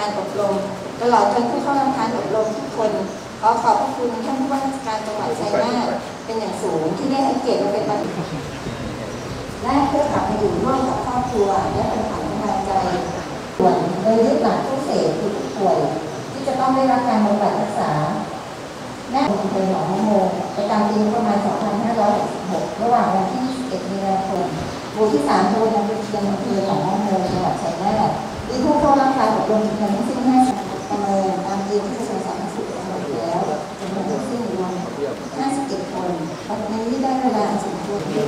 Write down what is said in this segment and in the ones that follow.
การอบรมตลอดจนผู้เข้ารับการอบรมทุกคน ขอขอบพระคุณท่านผู้ว่าราชการจังหวัดชัยนาทเป็นอย่างสูงที่ได้ให้เกียรติมาเป็นประธานและเพื่อกลับมาอยู่ร่วมกับครอบครัวและเป็นขวัญกำลังใจส่วนโดยยึดหลักผู้เสพคือผู้ป่วย ที่จะต้องได้รับการบำบัดรักษาแม่อำเภอหนองโมงประจำปีประมาณ 2566 ระหว่างวันที่ 21 มีนาคมหมู่ที่ 3ตำบลอำเภอเชียงอำเภอหนองโมงจังหวัดชัยนาท มีผู้เข้ารับการอบรมจำนวนทั้งสิ้น50ประเมินตามเกณฑ์ที่กระทรวงสาธารณสุขกำหนดแล้วจำนวนทั้งสิ้นรวม51คนตอนนี้ได้เวลาสมควรเดี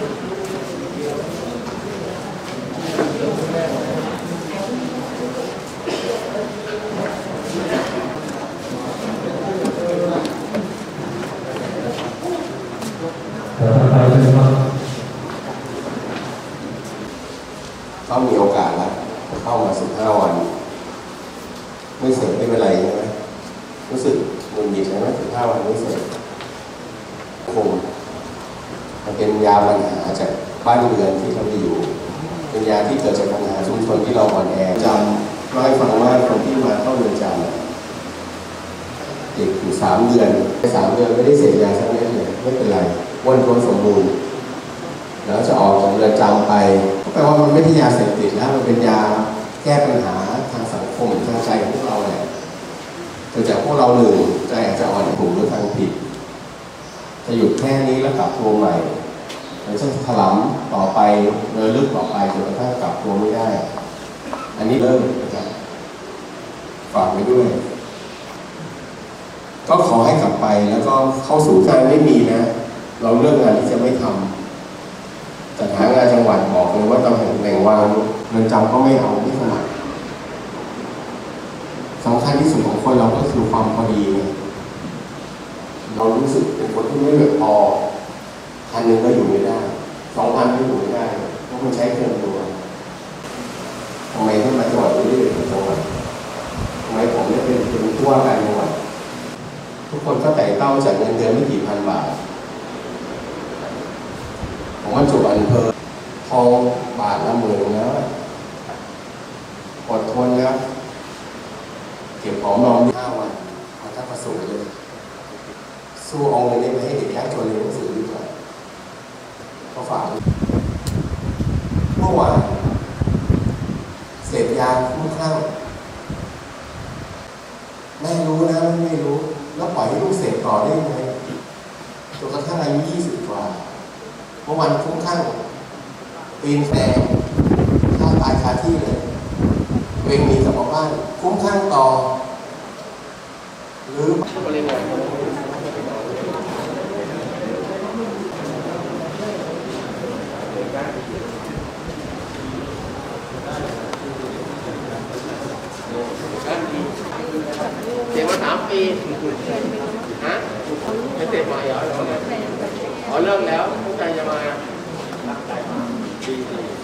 ๋ยวต่อไปเลยครับเขามีโอกาสแล้ว เข้ามาสิบห้าวัน ไม่เสร็จไม่เป็นไรใช่ไหมรู้สึกหงุดหงิดใช่ไหมสิบห้าวันไม่เสร็จคงมันเป็นยาปัญหาจากบ้านเรือนที่เราไปอยู่ เป็นยาที่เกิดจากปัญหาชุมชนที่เราอ่อนแอจำเล่าให้ฟังว่าคนที่มาเข้าเรือนจำเด็กอยู่สามเดือนสามเดือนไม่ได้เสพยาสักเม็ดเลยไม่เป็นไรอ้นท้วนสมบูรณ์ แล้วจะออกจากเรือนจำไปก็แปลว่ามันไม่ใช่ยาเสพติดแล้วมันเป็นยาแก้ปัญหาทางสังคมทางใจของพวกเราแหละเกิดจากพวกเราหนึ่งใจอาจจะอ่อนถูกหรือทางผิดจะหยุดแค่นี้แล้วกลับตัวใหม่หรือจะถลำต่อไปเดินลึกต่อไปจนกระทั่งกลับตัวไม่ได้ อันนี้เริ่มนะครับฝากไว้ด้วย ก็ขอให้กลับไปแล้วก็เข้าสู่การไม่มีนะ เราเลือกงานที่จะไม่ทำ จัดหางานจังหวัดบอกเลยว่าตำแหน่งแหล่งวางเงินจำก็ไม่เอาไม่สมัครสำคัญที่สุดของคนเราก็คือความพอดี เรารู้สึกเป็นคนที่ไม่เหลือพอพันหนึ่งก็อยู่ไม่ได้สองพันก็อยู่ไม่ได้เพราะมันใช้เกินตัวทำไมให้มาจังหวัดนี้เป็นจังหวัดทำไมผมไม่เป็นเป็นผู้ว่าการจังหวัดทุกคนก็แต่เต้าจากเงินเดือนไม่กี่พันบาท ผมว่าจุอำเภอ ทองบาทละหมื่นแล้วอดทนแล้วเก็บหอมรอมห้าวันมาทักประสูเลย สู้เอาเงินนี้ไปให้เด็กยากจนเรียนหนังสือดีกว่าก็ฝากเมื่อวานเสพยาคุ้มคลั่งแม่รู้นะไม่รู้ แล้วปล่อยให้ลูกเสพต่อได้ยังไงจนกระทั่งอายุยี่สิบกว่าเมื่อวันคุ้มข้าง ปีนแฝงฆ่าตายคาที่เลยตัวเองหนีกลับบ้านคุ้มข้างต่อ หรือเด็กมาสามปีฮะไม่เสร็จมาเหรออ๋อเลิกแล้วตั้งใจจะมา ดีดี